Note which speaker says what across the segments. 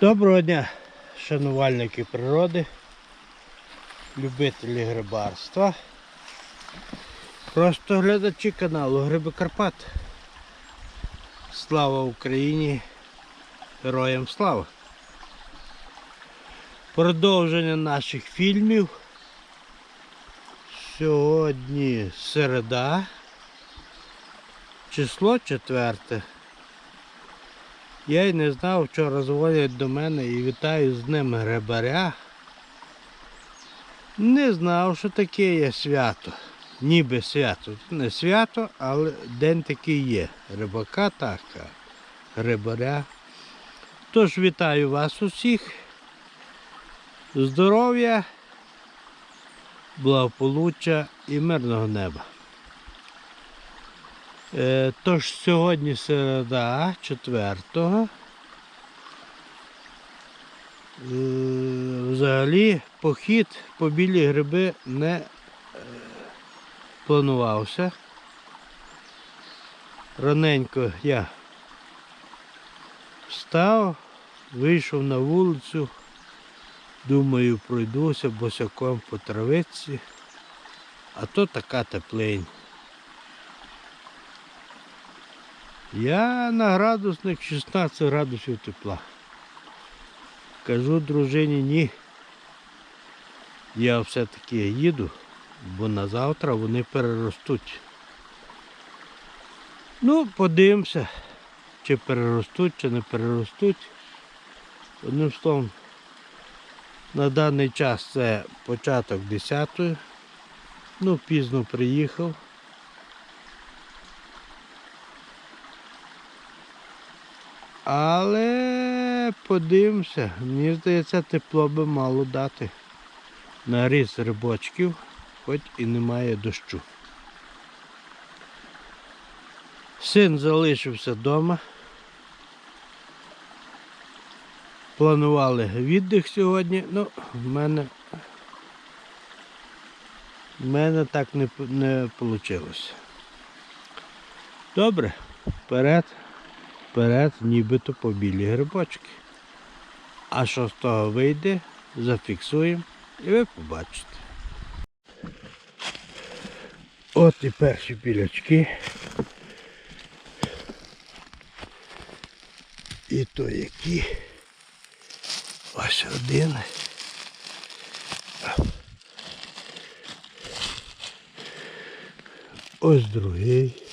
Speaker 1: Доброго дня, шанувальники природи, любителі грибарства, просто глядачі каналу Гриби Карпат. Слава Україні! Героям слава! Продовження наших фільмів. Сьогодні середа, число четверте. Я й не знав, вчора дзвонять до мене і вітаю з ним грибаря. Не знав, що таке є свято. Ніби свято. Не свято, але день такий є. Рибака так, а грибаря. Тож вітаю вас усіх. Здоров'я, благополуччя і мирного неба. Е, Тож сьогодні середа 4. Е, Взагалі похід по білі гриби не е, планувався. Раненько я встав, вийшов на вулицю, думаю, пройдуся босяком по травиці, а то така теплинь. Я на градусник 16 градусів тепла. Кажу дружині ні. Я все-таки їду, бо на завтра вони переростуть. Ну, подивимося, чи переростуть, чи не переростуть. Одним словом, на даний час це початок 10-ї. Ну, пізно приїхав. Але подивимося, мені здається, тепло би мало дати. Наріз рибочків, хоч і немає дощу. Син залишився вдома. Планували віддих сьогодні, ну, в мене, в мене так не, не вийшло. Добре, вперед вперед, нібито по білі грибочки. А що з того вийде, зафіксуємо і ви побачите. От і перші білячки. І то які. Ось один. Ось другий.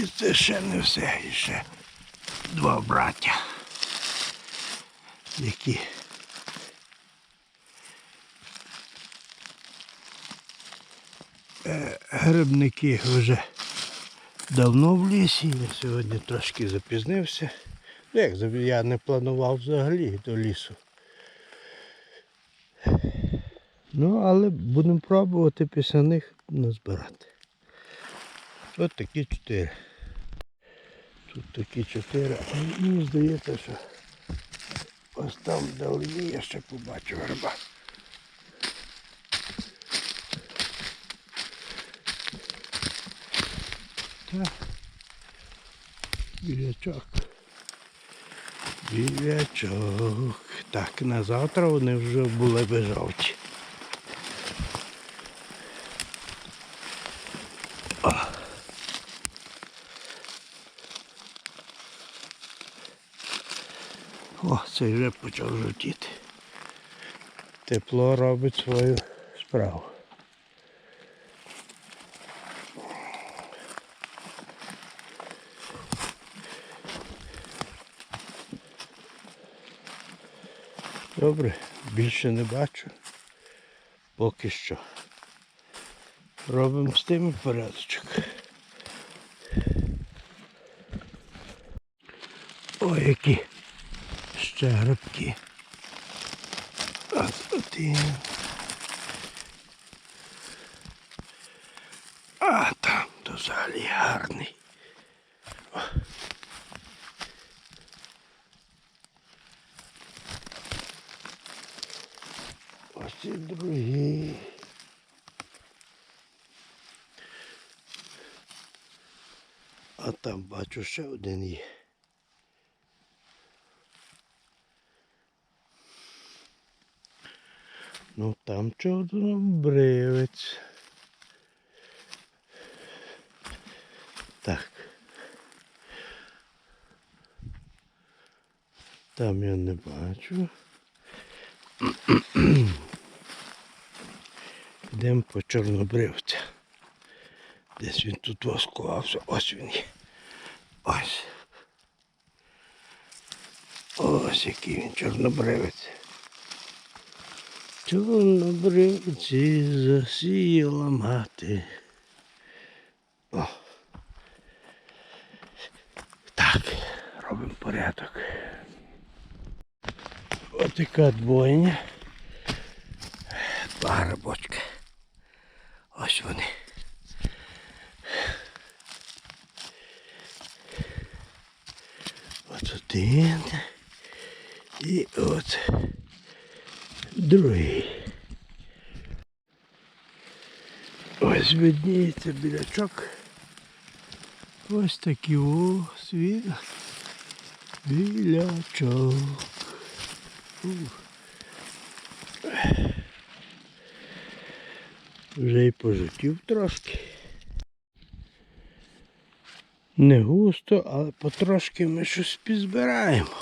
Speaker 1: І це ще не все, і ще два браття, які е, грибники вже давно в лісі, я сьогодні трошки запізнився. Ну, Як я не планував взагалі до лісу. Ну, але будемо пробувати після них назбирати. От такі чотири. Тут такі чотири. Мені здається, що ось там вдалині я ще побачу гриба. Так. Білячок. Білячок. Так, на завтра вони вже були би О, цей вже почав жовтіти. Тепло робить свою справу. Добре, більше не бачу. Поки що. Робимо з тими порядочок. Ой, які ще грибки. От один. А там то взагалі гарний. О. Ось і другий. А там бачу ще один є. Ну там чорнобривець. Так. Там я не бачу. Йдемо по чорнобривця. Десь він тут воскувався. Ось він є. Ось. Ось який він чорнобривець. Чорнобривці засіяла мати. О. Так, робимо порядок. Ось така двойня. Два грибочки. Ось вони. От один. І от другий. Ось видніється білячок. Ось такий о світ. Білячок. Вже й пожитів трошки. Не густо, але потрошки ми щось підзбираємо.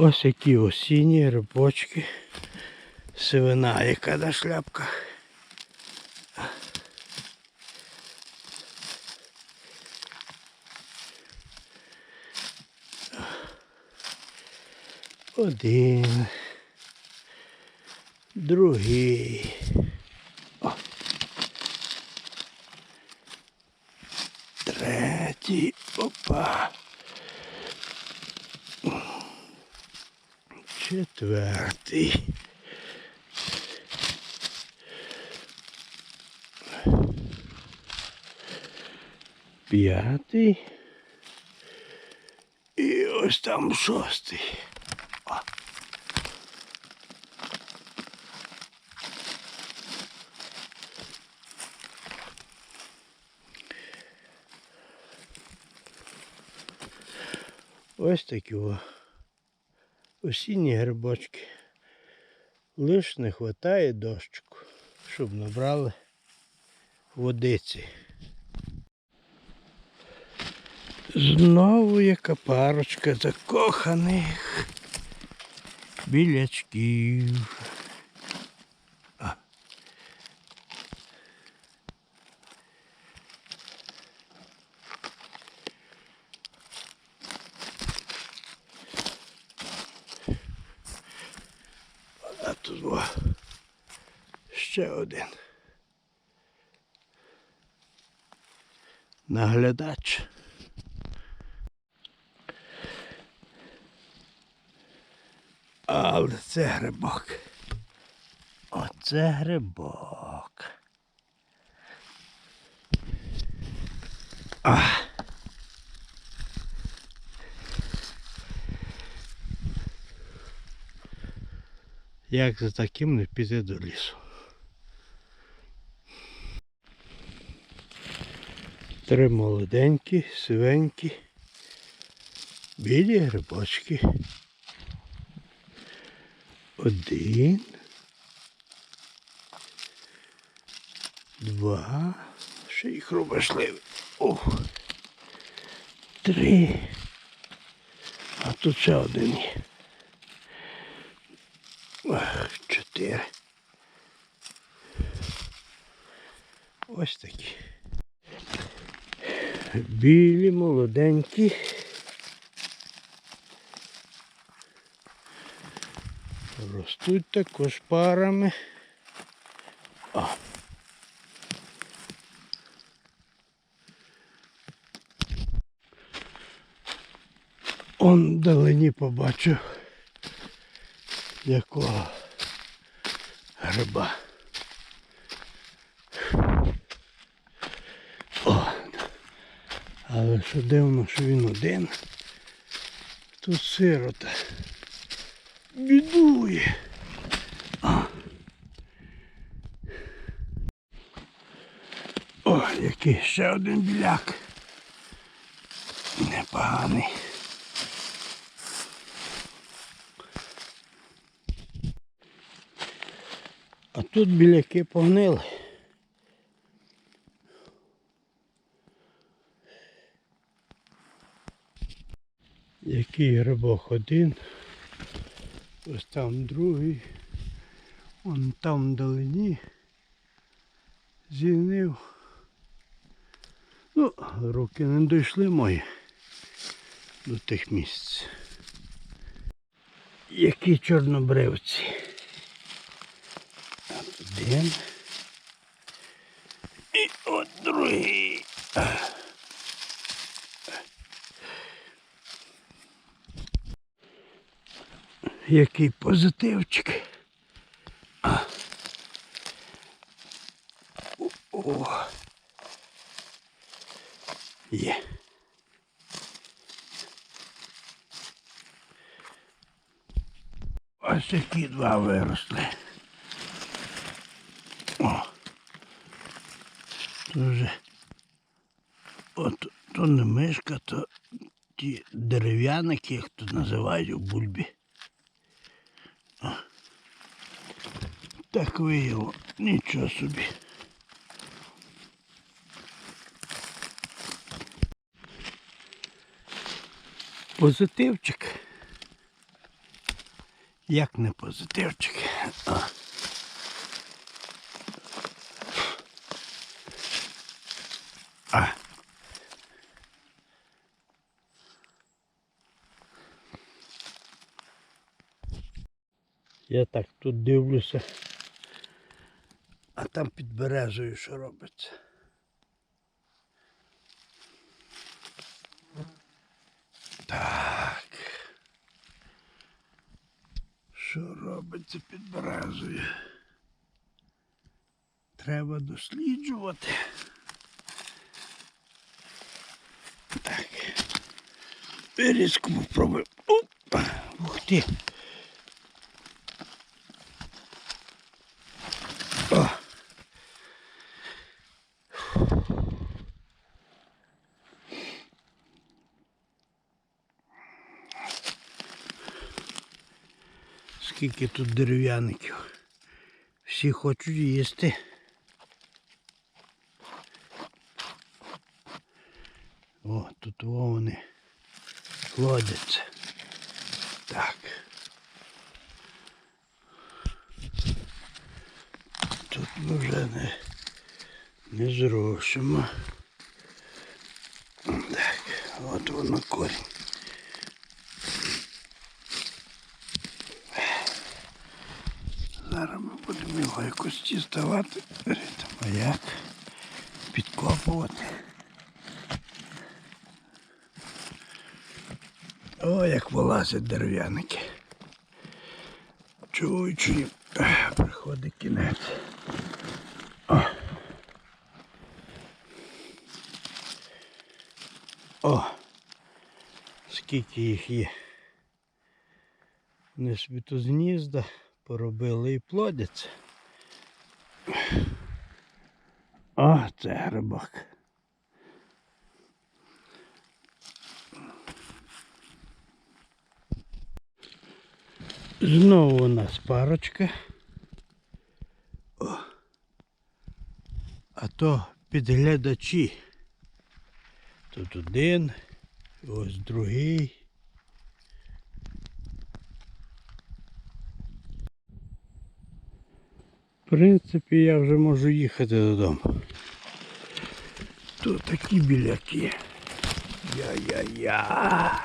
Speaker 1: Ось які осінні грибочки. Сивина яка на шляпках. Один. Другий. О. Третій. Опа. Четвертий. П'ятий. І ось там шостий. Ось такі о. Осінні грибочки. Лиш не вистачає дощику, щоб набрали водиці. Знову яка парочка закоханих білячків. А. А тут о, ще один. Наглядач. Але це грибок. Оце грибок. А. Як за таким не піти до лісу? Три молоденькі, сивенькі, білі грибочки. Один. Два. Ще їх рубашливі. Ох. Три. А тут ще один є. Чотири. Ось такі. Білі, молоденькі. Ростуть також парами. О. Он вдалині побачив якого гриба. О, але що дивно, що він один. Тут сирота. бідує. А. О, який ще один біляк. Непоганий. А тут біляки погнили. Який рибок один. Ось там другий. Вон там вдалині. Зінив. Ну, руки не дійшли мої до тих місць. Які чорнобривці. Один. І от другий. Який позитивчик. А. О. Є. Ось які два виросли. О. Дуже. От то не мишка, то ті дерев'яники, як то називають у бульбі. Так виявило. Нічого собі. Позитивчик. Як не позитивчик. А. А. Я так тут дивлюся. Там під березою що робиться. Так. Що робиться під березою? Треба досліджувати. Так. Різко попробуємо. Опа. Ух ти. Скільки тут дерев'яників. Всі хочуть їсти. О, тут во вони плодяться. Так. Тут ми вже не, не зрушимо. Так, от воно корінь. Зараз ми його якось діставати. А як? Підкопувати. О, як вилазять дерев'яники. Чую, чую. Ех, Приходить кінець. О. О! Скільки їх є. Вони собі тут з гнізда поробили і плодяться. О, це грибок. Знову у нас парочка. О. А то підглядачі. Тут один, ось другий. В принципі, я вже можу їхати додому. Тут такі біляки. Я-я-я.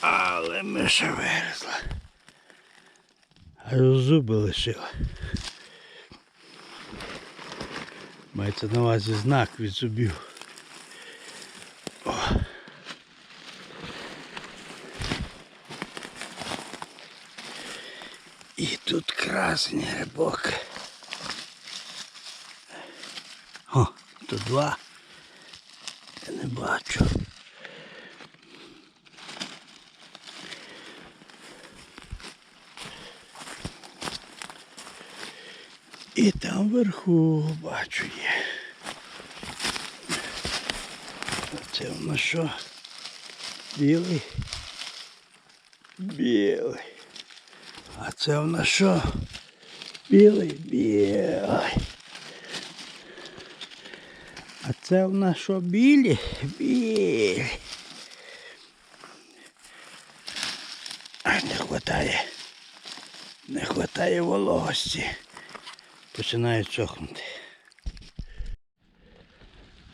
Speaker 1: Але миша виросла. Аж зуби лишила. Мається на увазі знак від зубів. красень грибок. О, тут два. Я не бачу. І там вверху бачу є. Це в нас що? Білий. Білий. А це в нас що? Білий, білий. А це в нас що білі? Білі. А не хватає. Не хватає вологості. Починає цохнути.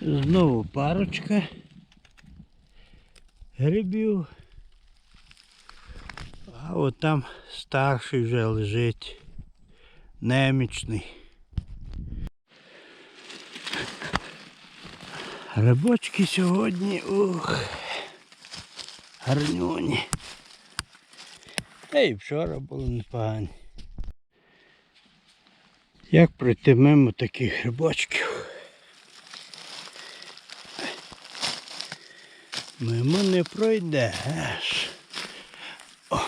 Speaker 1: Знову парочка грибів. А от там старший вже лежить. Немічний. Грибочки сьогодні, ух, гарнюні. Та й вчора були непогані. Як пройти мимо таких грибочків? Мимо не пройдеш. О.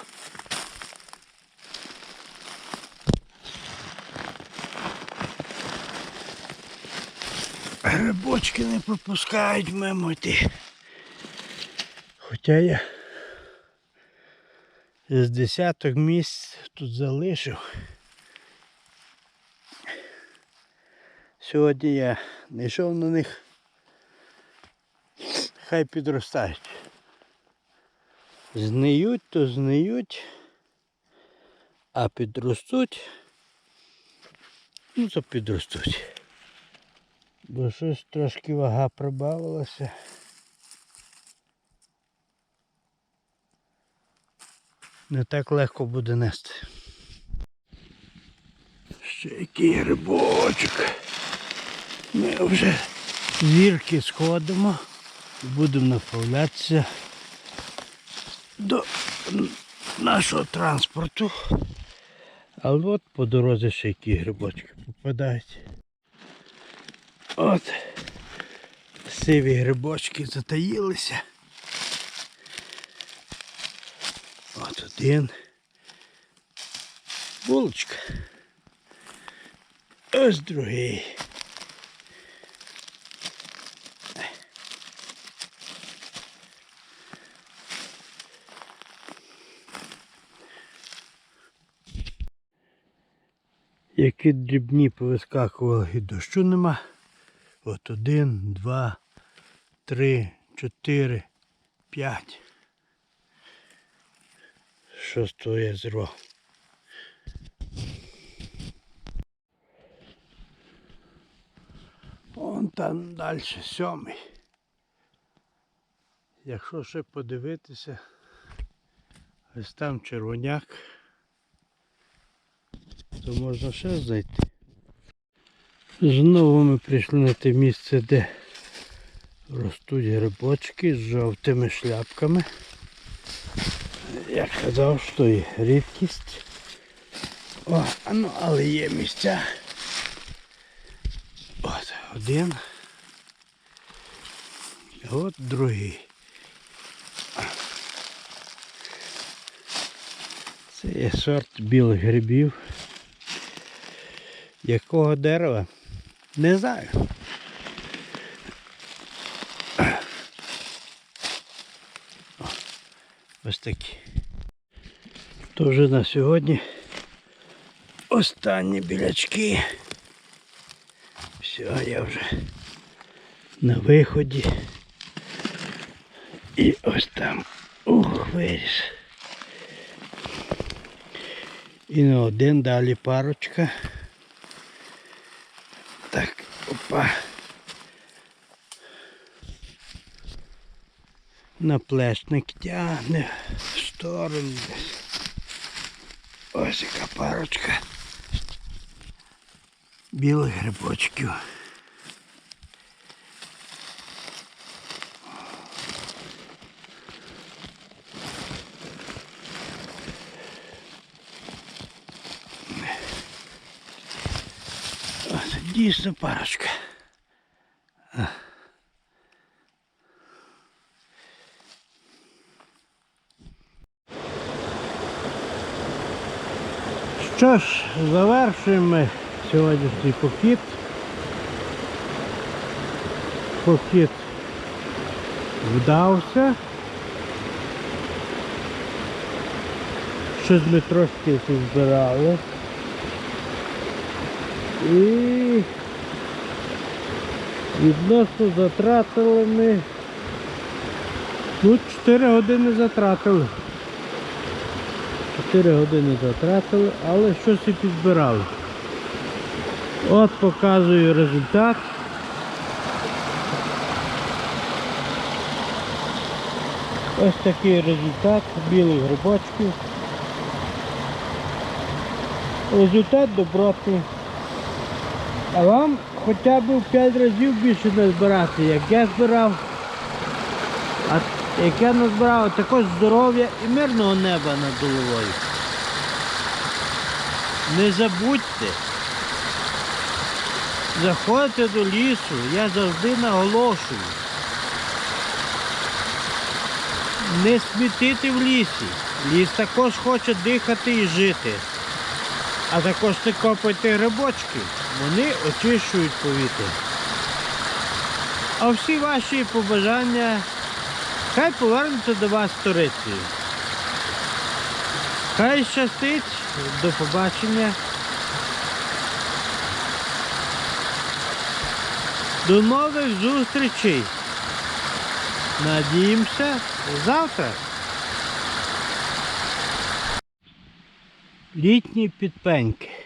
Speaker 1: Грибочки не пропускають мимо йти. Хоча я з десяток місць тут залишив. Сьогодні я не йшов на них. Хай підростають. Зниють, то зниють, а підростуть, ну то підростуть. Бо щось трошки вага прибавилася. Не так легко буде нести. Ще який грибочок. Ми вже з гірки сходимо будемо направлятися до нашого транспорту. Але от по дорозі ще які грибочки попадають. От сиві грибочки затаїлися. От один. Булочка. Ось другий. Які дрібні повискакували і дощу нема. От один, два, три, чотири, п'ять. Шостого я зірвав. Вон там далі сьомий. Якщо ще подивитися, ось там червоняк, то можна ще знайти. Знову ми прийшли на те місце, де ростуть грибочки з жовтими шляпками. Я казав, що є рідкість. О, ну, але є місця. От один. От другий. Це є сорт білих грибів. Якого дерева? Не знаю. Ось такі. То вже на сьогодні останні білячки. Все, я вже на виході. І ось там ух, виріс. І на один далі парочка. Так, опа. Наплесник тягне в сторону. Ось яка парочка білих грибочків. Ось дійсно парочка. Що ж, завершуємо сьогоднішній похід. Похід вдався. Щось ми трошки збирали. І відносно затратили ми. Ну, 4 години затратили. 4 години затратили, але щось і підбирали. От показую результат. Ось такий результат білих грибочків. Результат добротний. А вам хоча б в 5 разів більше не збирати, як я збирав. А як я назбирав також здоров'я і мирного неба над головою. Не забудьте. Заходите до лісу, я завжди наголошую. Не смітити в лісі. Ліс також хоче дихати і жити. А також не копайте грибочки, вони очищують повітря. А всі ваші побажання хай повернуться до вас сторицею. Хай щастить, до побачення. До нових зустрічей. Надіємося завтра. Літні підпеньки.